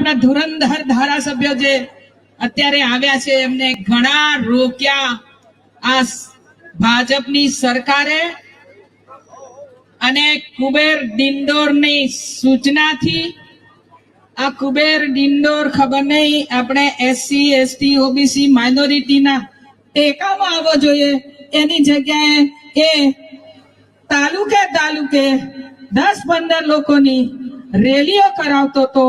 આપણા ધુરંધર ધારાસભ્યો જે અત્યારે આવ્યા છે, એમને ઘણા રોક્યા. આ ભાજપની સરકારે અને કુબેર ડિંડોરની સૂચનાથી આ કુબેર ડિંડોર ખબર નહીં, આપણે એસસી એસટી ઓબીસી માઇનોરિટીના ટેકામાં આવવો જોઈએ. એની જગ્યાએ એ તાલુકે તાલુકે દસ પંદર લોકોની રેલીઓ કરાવતો તો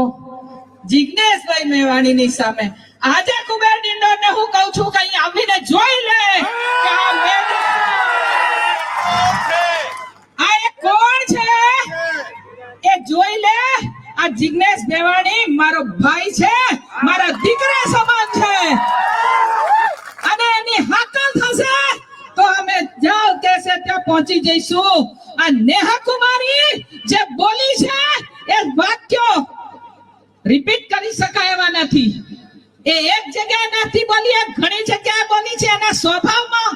જિજ્ઞેશભાઈ મેવાણીની સામે. આજે કુબેર ડિંડોર ને હું કહું છું કે આવીને જોઈ લે આ એ કોણ છે? એ જોઈ લે. આ જિજ્ઞેશ મેવાણી મારો ભાઈ છે. મારા દીકરા સમાન છે. અને એની હાકલ થશે તો અમે જ્યાં કહેશે ત્યાં પહોંચી જઈશું. આ નેહા કુમારી જે બોલી છે એ વાક્યો રિપીટ કરી શકાય એવા નથી. એ એક જગ્યાએ નથી બોલી, એ ઘણી જગ્યાએ બોલી છે. એના સ્વભાવમાં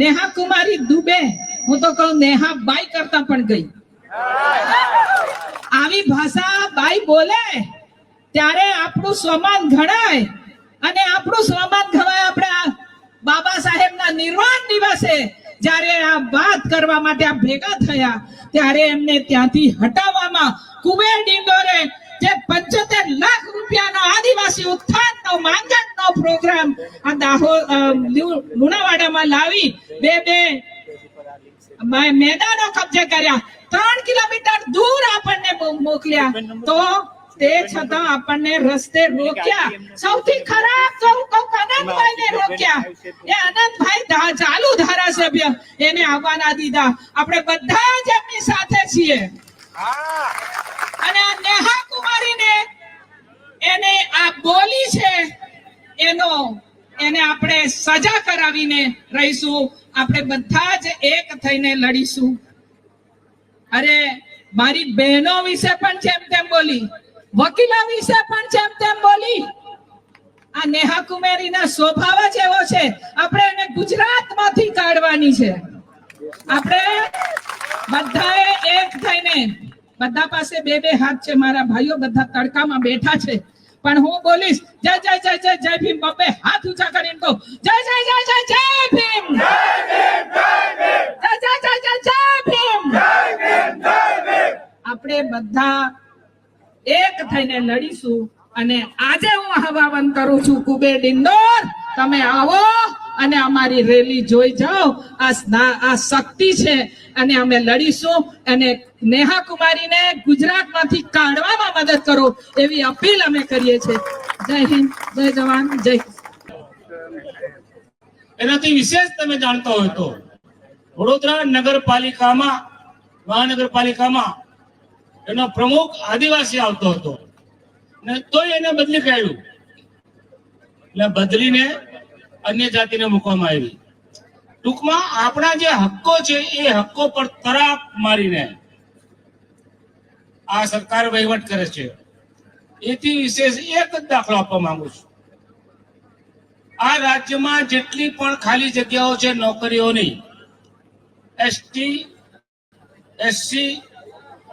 નેહા કુમારી દુબે. હું તો કહું, નેહા બાઈ કરતા પણ ગઈ. આવી ભાષા બાઈ બોલે, ત્યારે આપણું સ્વમાન ઘણાય. અને આપણું સ્વમાન ઘવાય આપણે બાબા સાહેબના નિર્વાણ દિવસે જ્યારે આ વાત કરવા માટે આ ભેગા થયા, ત્યારે એમને ત્યાંથી હટાવવામાં કુબેર ડિંડોરે જે પંચોતેર આદિવાસી ઉત્થાનનો માંગનનો પ્રોગ્રામ આ દાહોદ લુણાવાડામાં લાવી બે બે મેદાનો કબજે કર્યા. ત્રણ કિલોમીટર દૂર આપણને મોકલ્યા. તો તે છતાં આપણને રસ્તે રોક્યા. સૌથી ખરાબ તો હું કહું અનંતભાઈ ને રોક્યા. એ અનંતભાઈ ચાલુ ધારાસભ્ય. એને આવવાના દીધા. આપણે બધા જ એમની સાથે છીએ. અને નેહા કુમારીને એને આ બોલી છે એનો એને આપણે સજા કરાવીને રહીશું. આપણે બધા જ એક થઈને લડીશું. અરે, મારી બહેનો વિશે પણ જેમ તેમ બોલી, વકીલો વિશે પણ જેમ તેમ બોલી. આ નેહા કુમેરીના સ્વભાવ જ એવો છે. આપણે એને ગુજરાતમાંથી કાઢવાની છે. આપણે બધાએ એક થઈને, બધા પાસે બે બે હાથ છે મારા ભાઈઓ, બધા તડકામાં બેઠા છે. પણ હું બોલીશ, જય જય જય જય જય ભીમ બબ્બે હાથ ઊંચા કરીને કહું. જય જય જય જય જય ભીમ. જય જય જય જય જય ભીમ. આપણે બધા એક થઈને લડીશું અને આજે હું આહવાન કરું છું કુબેર ઇન્દોર તમે આવો. અને અમારી રેલી જોઈ જાઓ. આ શક્તિ છે. અને અમે લડીશું. અને નેહા કુમારીને ગુજરાતમાંથી કાઢવામાં મદદ કરો એવી અપીલ અમે કરીએ છીએ. જય હિન્દ, જય જવાન, જય એનાથી વિશેષ તમે જાણતા હોય તો વડોદરા નગરપાલિકામાં, મહાનગરપાલિકામાં એનો પ્રમુખ આદિવાસી આવતો હતો. ને તોય એને બદલી કાઢ્યું. એટલે બદલીને અન્ય જાતિને મૂકવામાં આવી ટૂંકમાં આપણા જે હક્કો છે એ હક્કો પર તરાપ મારીને આ સરકાર વહીવટ કરે છે. એથી વિશેષ એક જ દાખલો આપવા માંગુ છું. આ રાજ્યમાં જેટલી પણ ખાલી જગ્યાઓ છે નોકરીઓની, એસટી, એસસી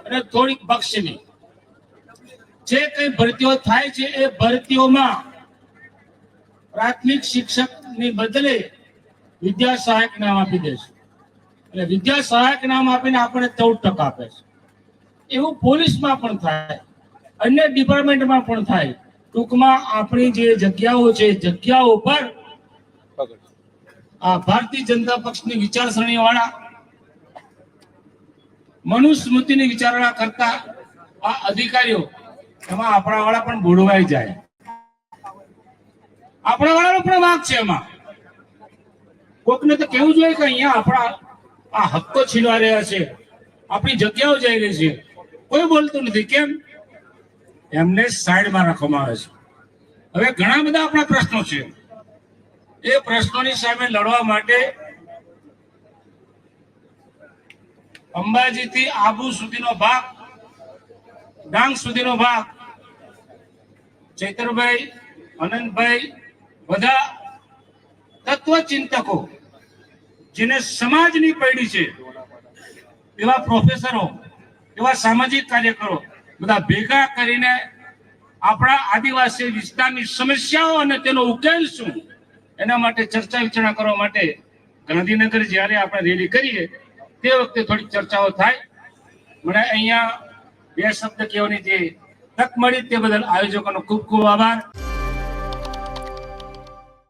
અને થોડીક બક્ષની, જે કઈ ભરતીઓ થાય છે એ ભરતીઓમાં પ્રાથમિક શિક્ષકની બદલે વિદ્યા સહાયક નામ આપી દેશે એટલે વિદ્યા સહાયક નામ આપીને આપણને ચૌદ ટકા આપે છે. એવું પોલીસમાં પણ થાય, અન્ય ડિપાર્ટમેન્ટમાં પણ થાય. ટૂંકમાં આપણી જે જગ્યાઓ છે જગ્યાઓ પર આ ભારતીય જનતા પક્ષની વિચારસરણી વાળા મનુસ્મૃતિની વિચારણા કરતા આ અધિકારીઓ, એમાં આપણા વાળા પણ ભોળવાઈ જાય. આપણા વાળાનો પણ વાંક છે એમાં. કોકને તો કેવું જોઈએ કે અહીંયા આપણા આ હક્કો છીનવા રહ્યા છે. આપણી જગ્યાઓ જઈ રહી છે. કોઈ બોલતું નથી. કેમ? એમને સાઈડમાં રાખવામાં આવે છે. હવે ઘણા બધા આપણા પ્રશ્નો છે. એ પ્રશ્નોની સામે લડવા માટે અંબાજીથી આબુ સુધીનો ભાગ, ડાંગ સુધીનો ભાગ, ચૈતરભાઈ, અનંતભાઈ બધા તત્વચિંતકો જેને સમાજની પૈડી છે, એવા પ્રોફેસરો, એવા સામાજિક કાર્યકરો બધા ભેગા કરીને આપણા આદિવાસી વિસ્તારની સમસ્યાઓ અને તેનો ઉકેલ શું, એના માટે ચર્ચા વિચારણા કરવા માટે ગાંધીનગર જ્યારે આપણે રેલી કરીએ, તે વખતે થોડીક ચર્ચાઓ થાય. મને અહીંયા બે શબ્દ કહેવાની જે તક મળી તે બદલ આયોજકોનો ખૂબ ખૂબ આભાર.